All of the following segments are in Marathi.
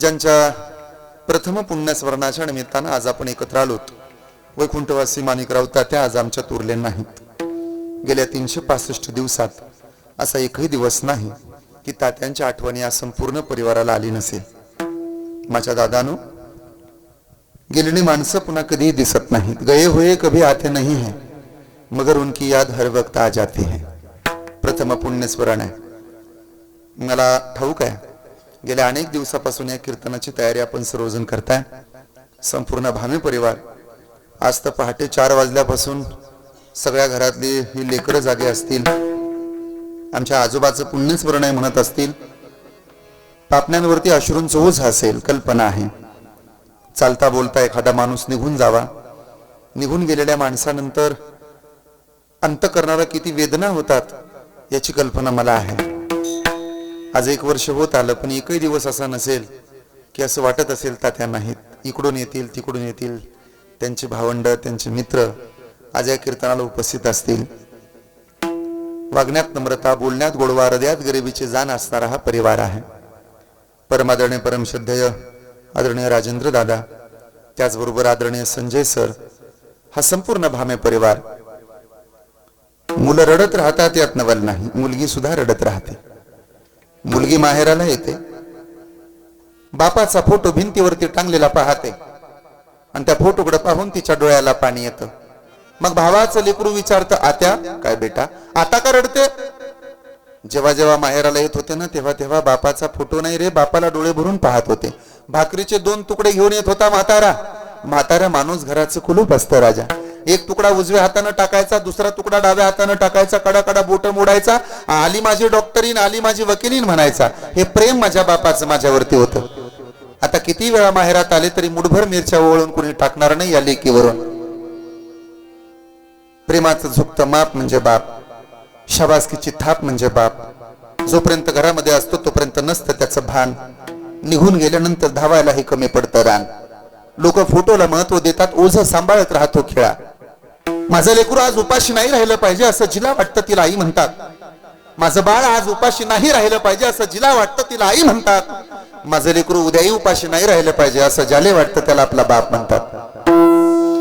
ज्यांच्या प्रथम पुण्यस्मरणाच्या निमित्तानं आज आपण एकत्र आलोत. वैकुंठवासी माणिकराव तात्या आज आमच्या उरले नाहीत. गेल्या तीनशे पासष्ट दिवसात असा एकही दिवस नाही की तात्यांच्या आठवणी या संपूर्ण परिवाराला आली नसेल. माझ्या दादानो गेलेली माणसं पुन्हा कधीही दिसत नाहीत. गए हुए कभी आते नहीं है. मगर उनकी याद हर वक्त आ जाती है. प्रथम पुण्यस्मरण आहे. मला ठाऊक आहे गेल्या अनेक दिवसापासून या कीर्तनाची तयारी आपण सर्वजण करताय. संपूर्ण भामी परिवार. आज तर पहाटे चार वाजल्यापासून सगळ्या घरातली ही लेकरं जागे असतील. आमच्या आजोबाचं पुण्यस्मरण आहे म्हणत असतील. पापण्यांवरती अश्रूंचं ओझ असेल कल्पना आहे. चालता बोलता एखादा माणूस निघून जावा. निघून गेलेल्या माणसानंतर अंत करणारा किती वेदना होतात याची कल्पना मला आहे. आज एक वर्ष होत आलं पण एकही दिवस असा नसेल की असं वाटत असेल तात्या नाहीत. इकडून येतील तिकडून येतील. त्यांचे भावंड त्यांचे मित्र आज या कीर्तनाला उपस्थित असतील. वागण्यात नम्रता बोलण्यात गोडवा हृदयात गरिबीची जाण असणारा हा परिवार आहे. परमादरणीय परमश्रद्धेय आदरणीय राजेंद्र दादा त्याचबरोबर आदरणीय संजय सर हा संपूर्ण भामे परिवार. मुलं रडत राहतात यात नवल नाही. मुलगी सुद्धा रडत राहते. मुलगी माहेराला येते. बापाचा फोटो भिंतीवरती टांगलेला पाहते. आणि त्या फोटोकडे पाहून तिच्या डोळ्याला पाणी येतं. मग भावाचं लेकरू विचारतं आत्या काय बेटा आता का रडते? जेव्हा जेव्हा माहेराला येत होते ना तेव्हा तेव्हा बापाचा फोटो नाही रे बापाला डोळे भरून पाहत होते. भाकरीचे दोन तुकडे घेऊन येत होता म्हातारा. म्हातारा माणूस घराचं कुलूप असतं राजा. एक तुकडा उजव्या हातानं टाकायचा दुसरा तुकडा डाव्या हातानं टाकायचा कडा कडा बोट मोडायचा आली माझी डॉक्टरीन आली माझी वकिलीन म्हणायचा. हे प्रेम माझ्या बापाचं माझ्यावरती होतं. आता किती वेळा माहेरात आले तरी मुठभर मिरच्या ओळून कोणी टाकणार नाही या लेकीवरून. प्रेमाचं झुकतं माप म्हणजे बाप. शबासकीची थाप म्हणजे बाप. जोपर्यंत घरामध्ये असतो तोपर्यंत नसतं त्याचं भान. निघून गेल्यानंतर धावायलाही कमी पडतं रान. लोक फोटोला महत्त्व देतात ओझ सांभाळत राहतो खेळा. माझं लेकरू आज उपाशी नाही राहिलं पाहिजे असं जिला वाटतं तिला आई म्हणतात. माझं बाळ आज उपाशी नाही राहिलं पाहिजे असं जिला वाटतं तिला आई म्हणतात. माझं लेकरू उद्याही उपाशी नाही राहिलं पाहिजे असं ज्याले वाटतं त्याला आपला बाप म्हणतात.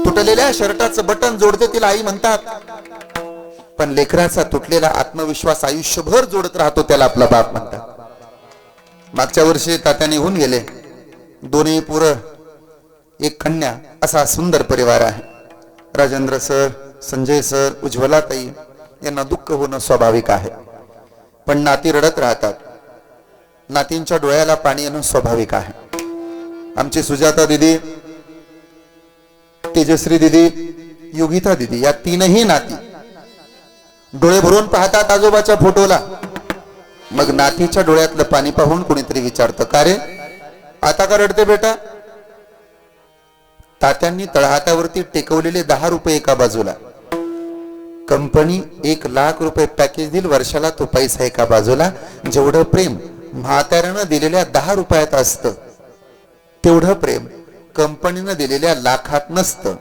तुटलेल्या शर्टाचं बटन जोडते तिला आई म्हणतात. पण लेकराचा तुटलेला आत्मविश्वास आयुष्यभर जोडत राहतो त्याला आपला बाप म्हणतात. मागच्या वर्षी तात्याने होऊन गेले. दोन्ही पुरं एक कन्या असा सुंदर परिवार आहे. राजेंद्र सर संजय सर उज्ज्वलाताई यांना दुःख होणं स्वाभाविक आहे. पण नाती रडत राहतात. नातींच्या डोळ्याला पाणी येणं स्वाभाविक आहे. आमची सुजाता दिदी तेजश्री दिदी योगिता दिदी या तीनही नाती डोळे भरून पाहतात आजोबाच्या फोटोला. मग नातीच्या डोळ्यातलं पाणी पाहून कुणीतरी विचारतं का रे? आता का रडते बेटा? तात्यांनी तळहातावरती टेकवलेले दहा रुपये एका बाजूला. कंपनी एक लाख रुपये पॅकेज देईल वर्षाला तो पैसा एका बाजूला. जेवढं प्रेम म्हाताऱ्यानं दिलेल्या दहा रुपयात असतं तेवढं प्रेम कंपनीनं दिलेल्या लाखात नसतं.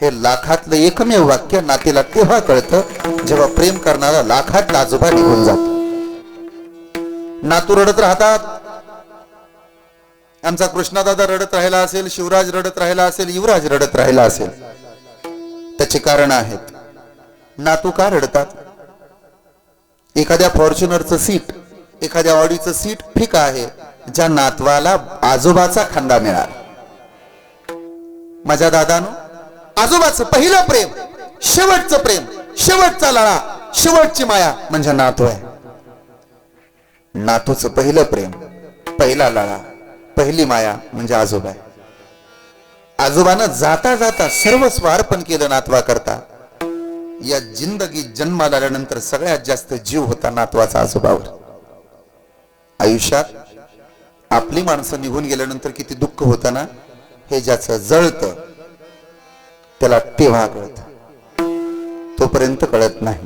हे लाखातलं एकमेव वाक्य नातीला तेव्हा कळतं? जेव्हा प्रेम करणारा लाखात आजोबा निघून जातो. नातू रडत राहतात आमचा कृष्णादादा रडत राहिला असेल शिवराज रडत राहिला असेल युवराज रडत राहिला असेल. त्याचे कारण आहेत. नातू का रडतात? एखाद्या फॉर्च्युनरचं सीट एखाद्या ऑडीचं सीट फिक आहे ज्या नातवाला आजोबाचा खांदा मिळाला. माझ्या दादानो आजोबाचं पहिलं प्रेम शेवटचं प्रेम शेवटचा लळा शेवटची माया म्हणजे नातू आहे. नातूचं पहिलं प्रेम पहिला लळा. पहिली माया म्हणजे आजोबा आहे. आजोबानं जाता जाता सर्व अर्पण केलं नातवा करता या जिंदगी जन्माला आल्यानंतर सगळ्यात जास्त जीव होता नातवाचा आजोबावर. आयुष्यात आपली माणसं निघून गेल्यानंतर किती दुःख होतं ना? हे ज्याचं जळत त्याला तेव्हा कळत. तोपर्यंत कळत नाही.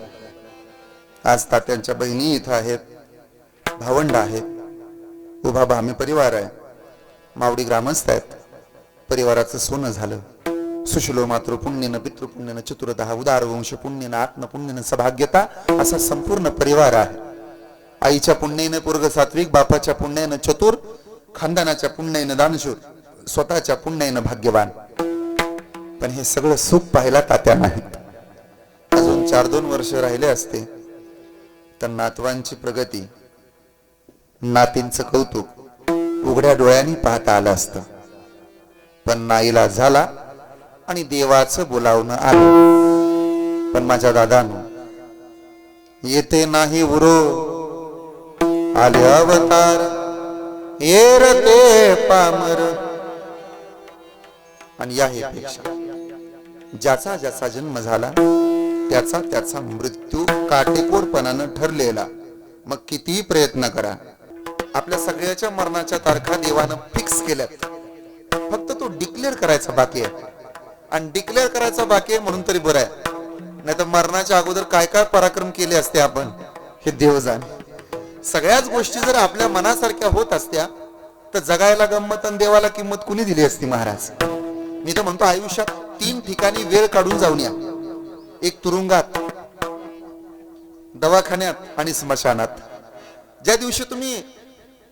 आज तात्यांच्या बहिणी इथं आहेत भावंड आहेत. उभा भामी परिवार आहे. मावडी ग्रामस्थ आहेत. परिवाराचं सोनं झालं. सुशिलो मातृ पुण्यनं पितृपुण्यनं चतुर्दहा उदार वंश पुण्यनं आत्मपुण्यनं सभाग्यता असा संपूर्ण परिवार आहे. आईच्या पुण्यानं पूर्ग सात्विक बापाच्या पुण्यानं चतुर खानदानाच्या पुण्यानं दानशूर स्वतःच्या पुण्यानं भाग्यवान. पण हे सगळं सुख पाहायला तात्या नाहीत. अजून चार दोन वर्ष राहिले असते. तर नातवांची प्रगती नातींचं कौतुक उघड्या डोळ्यांनी पाहता आलं असतं. पण नाईला झाला आणि देवाचं बोलावणं आलं. पण माझ्या दादानं येते नाही उरो. आले अवतार येर ते पामर. आणि या हे पेक्षा ज्याचा ज्याचा जन्म झाला त्याचा त्याचा मृत्यू काटेकोरपणानं ठरलेला. मग कितीही प्रयत्न करा. आपल्या सगळ्याच्या मरणाच्या तारखा देवानं फिक्स केल्यात. फक्त तो डिक्लेअर करायचा बाकी आहे. आणि डिक्लेअर करायचा बाकी आहे म्हणून तरी बरं आहे. नाही तर मरणाच्या अगोदर काय काय पराक्रम केले असते आपण हे देव जाणे सगळ्याच गोष्टी जर आपल्या मनासारख्या होत असत्या तर जगायला गंमत आणि देवाला किंमत कुणी दिली असती महाराज? मी तर म्हणतो आयुष्यात तीन ठिकाणी वेळ काढून जाऊन या. एक तुरुंगात दवाखान्यात आणि स्मशानात. ज्या दिवशी तुम्ही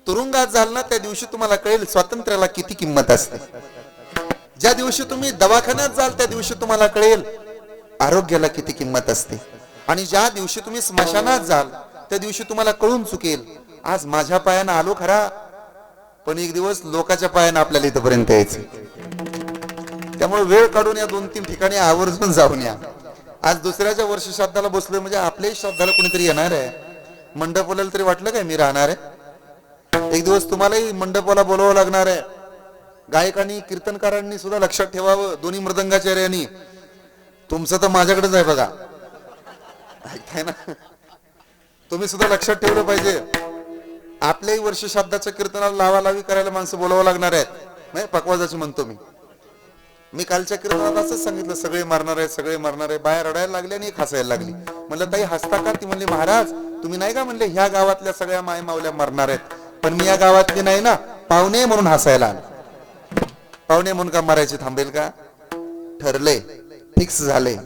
तुरुंगात जाल ना त्या दिवशी तुम्हाला कळेल स्वातंत्र्याला किती किंमत असते. ज्या दिवशी तुम्ही दवाखान्यात जाल त्या दिवशी तुम्हाला कळेल आरोग्याला किती किंमत असते. आणि ज्या दिवशी तुम्ही स्मशानात जाल त्या दिवशी तुम्हाला कळून चुकेल आज माझ्या पायानं आलो खरा पण एक दिवस लोकांच्या पायानं आपल्याला इथपर्यंत यायचं. त्यामुळे वेळ काढून या दोन तीन ठिकाणी आवर्जून जाऊन या. आज दुसऱ्याच्या वर्ष श्राद्धाला बसलोय म्हणजे आपल्याही श्राद्धाला कोणीतरी येणार आहे. मंडपाला तरी वाटलं काय मी राहणार आहे? एक दिवस तुम्हालाही मंडपाला बोलावं लागणार आहे. गायकांनी कीर्तनकारांनी सुद्धा लक्षात ठेवावं दोन्ही मृदंगाचार्यांनी तुमचं तर माझ्याकडेच आहे बघा. ऐकताय ना? तुम्ही सुद्धा लक्षात ठेवलं पाहिजे. आपल्याही वर्ष शब्दाच्या कीर्तनाला लावा लावी करायला माणसं बोलावं लागणार आहेत. नाही पकवाजाची म्हणतो मी. मी कालच्या कीर्तनात असंच सांगितलं सगळे मारणार आहे सगळे मारणार आहे बाहेर रडायला लागले आणि एक हसायला लागली. म्हणलं ताई हसता का? ती म्हणली महाराज तुम्ही नाही का म्हणले ह्या गावातल्या सगळ्या माय मावल्या मरणार आहेत. पण मी या गावातले नाही ना. पाहुणे म्हणून हसायला आलो. पाहुणे म्हणून का मारायचे थांबेल का? ठरले. फिक्स झाले.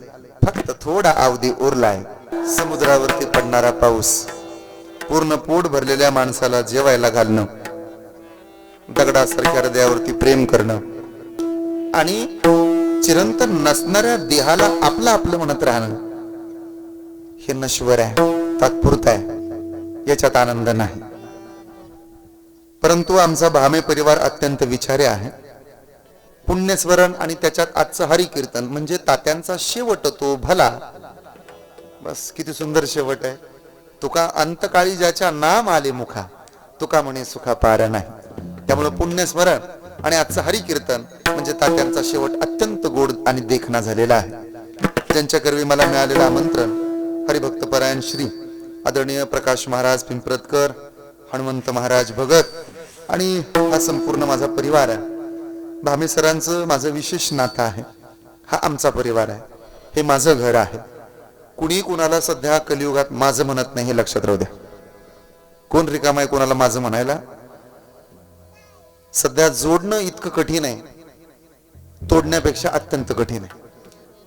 फक्त थोडा अवधी उरलाय. समुद्रावरती पडणारा पाऊस. पूर्ण पोट भरलेल्या माणसाला जेवायला घालणं. दगडासारख्या हृदयावरती प्रेम करणं. आणि चिरंतन नसणाऱ्या देहाला आपलं आपलं म्हणत राहणं. हे नश्वर आहे. तात्पुरत आहे. याच्यात आनंद नाही. परंतु आमचा भामे परिवार अत्यंत विचारे आहे. पुण्यस्मरण आणि त्याच्यात आजचं हरी कीर्तन म्हणजे तात्यांचा शेवट तो भला. बस किती सुंदर शेवट आहे. तुका अंतकाळी ज्याच्या नाम आले मुखा तुका म्हणे सुखा पार नाही. त्यामुळे पुण्यस्मरण आणि आजचं हरी कीर्तन म्हणजे तात्यांचा शेवट अत्यंत गोड आणि देखणा झालेला आहे. ज्यांच्या कर्वी मला मिळालेलं आमंत्रण हरिभक्त परायण श्री आदरणीय प्रकाश महाराज पिंपरतकर हनुमंत महाराज भगत आणि हा संपूर्ण माझा परिवार आहे. भामे सरांचं माझं विशेष नातं आहे. हा आमचा परिवार आहे. हे माझं घर आहे. कुणी कुणाला सध्या कलियुगात माझं म्हणत नाही हे लक्षात राहू द्या. कोण रिकाम आहे कोणाला माझं म्हणायला? सध्या जोडणं इतकं कठीण आहे. तोडण्यापेक्षा अत्यंत कठीण आहे.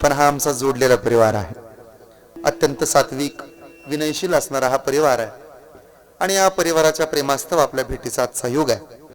पण हा आमचा जोडलेला परिवार आहे. अत्यंत सात्विक विनयशील असणारा हा परिवार आहे. आणि या परिवाराच्या प्रेमास्तव आपल्या भेटीचा आजचा योग आहे.